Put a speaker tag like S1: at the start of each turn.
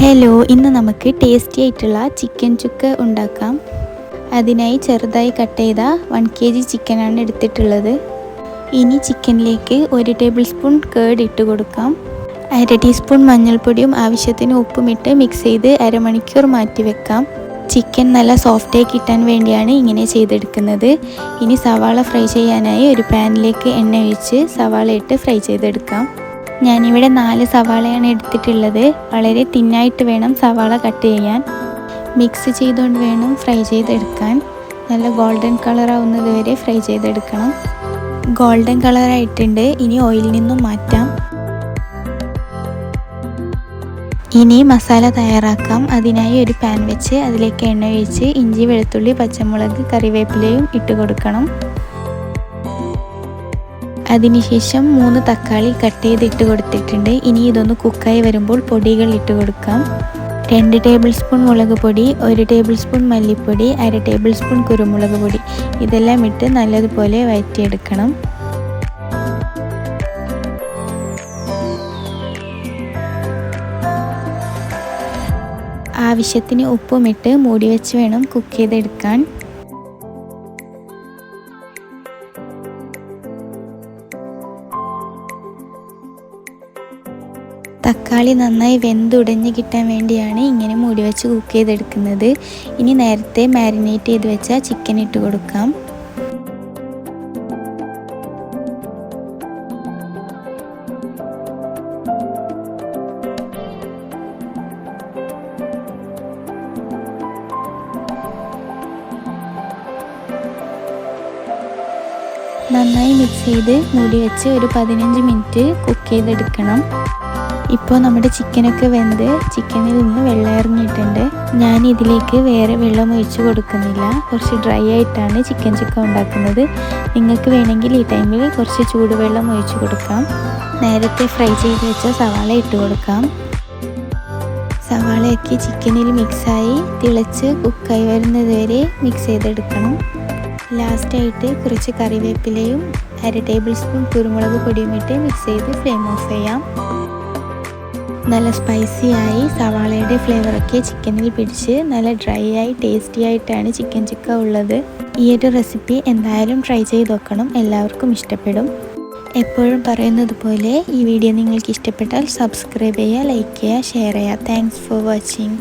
S1: Hello ഇന്ന് നമുക്ക് tasty ആയിട്ടുള്ള ചിക്കൻ ചുക്ക് ഉണ്ടാക്കാം. അതിനായി ചെറുതായി കട്ട് ചെയ്ത വൺ കെ ജി ചിക്കനാണ് എടുത്തിട്ടുള്ളത്. ഇനി ചിക്കനിലേക്ക് ഒരു ടേബിൾ സ്പൂൺ കേട് ഇട്ട് കൊടുക്കാം. അര ടീസ്പൂൺ മഞ്ഞൾപ്പൊടിയും ആവശ്യത്തിന് ഉപ്പും ഇട്ട് മിക്സ് ചെയ്ത് അരമണിക്കൂർ മാറ്റി വെക്കാം. ചിക്കൻ നല്ല സോഫ്റ്റായി കിട്ടാൻ വേണ്ടിയാണ് ഇങ്ങനെ ചെയ്തെടുക്കുന്നത്. ഇനി സവാള ഫ്രൈ ചെയ്യാനായി ഒരു പാനിലേക്ക് എണ്ണ ഒഴിച്ച് സവാള ഇട്ട് ഫ്രൈ ചെയ്തെടുക്കാം. ഞാനിവിടെ നാല് സവാളയാണ് എടുത്തിട്ടുള്ളത്. വളരെ തിന്നായിട്ട് വേണം സവാള കട്ട് ചെയ്യാൻ. മിക്സ് ചെയ്തുകൊണ്ട് വേണം ഫ്രൈ ചെയ്തെടുക്കാൻ. നല്ല ഗോൾഡൻ കളർ ആവുന്നത് വരെ ഫ്രൈ ചെയ്തെടുക്കണം. ഗോൾഡൻ കളറായിട്ടുണ്ട് ഇനി ഓയിലിൽ നിന്നും മാറ്റാം. ഇനി മസാല തയ്യാറാക്കാം. അതിനായി ഒരു പാൻ വെച്ച് അതിലേക്ക് എണ്ണ ഒഴിച്ച് ഇഞ്ചി വെളുത്തുള്ളി പച്ചമുളക് കറിവേപ്പിലയും ഇട്ട് കൊടുക്കണം. അതിനുശേഷം മൂന്ന് തക്കാളി കട്ട് ചെയ്ത് ഇട്ട് കൊടുത്തിട്ടുണ്ട്. ഇനി ഇതൊന്ന് കുക്കായി വരുമ്പോൾ പൊടികൾ ഇട്ട് കൊടുക്കാം. രണ്ട് ടേബിൾ സ്പൂൺ മുളക് പൊടി ഒരു ടേബിൾ സ്പൂൺ മല്ലിപ്പൊടി അര ടേബിൾ സ്പൂൺ കുരുമുളക് പൊടി. ഇതെല്ലാം ഇട്ട് നല്ലതുപോലെ വഴറ്റിയെടുക്കണം. ആവശ്യത്തിന് ഉപ്പുമിട്ട് മൂടി വെച്ച് വേണം കുക്ക് ചെയ്തെടുക്കാൻ. തക്കാളി നന്നായി വെന്തുടഞ്ഞ് കിട്ടാൻ വേണ്ടിയാണ് ഇങ്ങനെ മൂടി വെച്ച് കുക്ക് ചെയ്തെടുക്കുന്നത്. ഇനി നേരത്തെ മാരിനേറ്റ് ചെയ്ത് വെച്ച ചിക്കൻ ഇട്ട് കൊടുക്കാം. നന്നായി മിക്സ് ചെയ്ത് മൂടി വെച്ച് ഒരു പതിനഞ്ച് മിനിറ്റ് കുക്ക് ചെയ്തെടുക്കണം. ഇപ്പോൾ നമ്മുടെ ചിക്കനൊക്കെ വെന്ത് ചിക്കനിൽ നിന്ന് വെള്ളം ഇറങ്ങിയിട്ടുണ്ട് ഞാൻ ഇതിലേക്ക് വേറെ വെള്ളം ഒഴിച്ച് കൊടുക്കുന്നില്ല. കുറച്ച് ഡ്രൈ ആയിട്ടാണ് ചിക്കൻ ചുക്ക ഉണ്ടാക്കുന്നത്. നിങ്ങൾക്ക് വേണമെങ്കിൽ ഈ ടൈമിൽ കുറച്ച് ചൂടുവെള്ളം ഒഴിച്ച് കൊടുക്കാം. നേരത്തെ ഫ്രൈ ചെയ്ത് വെച്ച സവാള ഇട്ട് കൊടുക്കാം. സവാളയൊക്കെ ചിക്കനിൽ മിക്സായി തിളച്ച് കുക്കായി വരുന്നത് വരെ മിക്സ് ചെയ്തെടുക്കണം. ലാസ്റ്റായിട്ട് കുറച്ച് കറിവേപ്പിലയും അര ടേബിൾ സ്പൂൺ കുരുമുളക് പൊടിയും ഇട്ട് മിക്സ് ചെയ്ത് ഫ്ലെയിം ഓഫ് ചെയ്യാം. നല്ല സ്പൈസി ആയി സവാളയുടെ ഫ്ലേവറൊക്കെ ചിക്കനിൽ പിടിച്ച് നല്ല ഡ്രൈ ആയി ടേസ്റ്റി ആയിട്ടാണ് ചിക്കൻ ചിക്ക ഉള്ളത്. ഈ ഒരു റെസിപ്പി എന്തായാലും ട്രൈ ചെയ്ത് നോക്കണം. എല്ലാവർക്കും ഇഷ്ടപ്പെടും. എപ്പോഴും പറയുന്നത് പോലെ ഈ വീഡിയോ നിങ്ങൾക്ക് ഇഷ്ടപ്പെട്ടാൽ സബ്സ്ക്രൈബ് ചെയ്യുക ലൈക്ക് ചെയ്യുക ഷെയർ ചെയ്യുക. Thanks for watching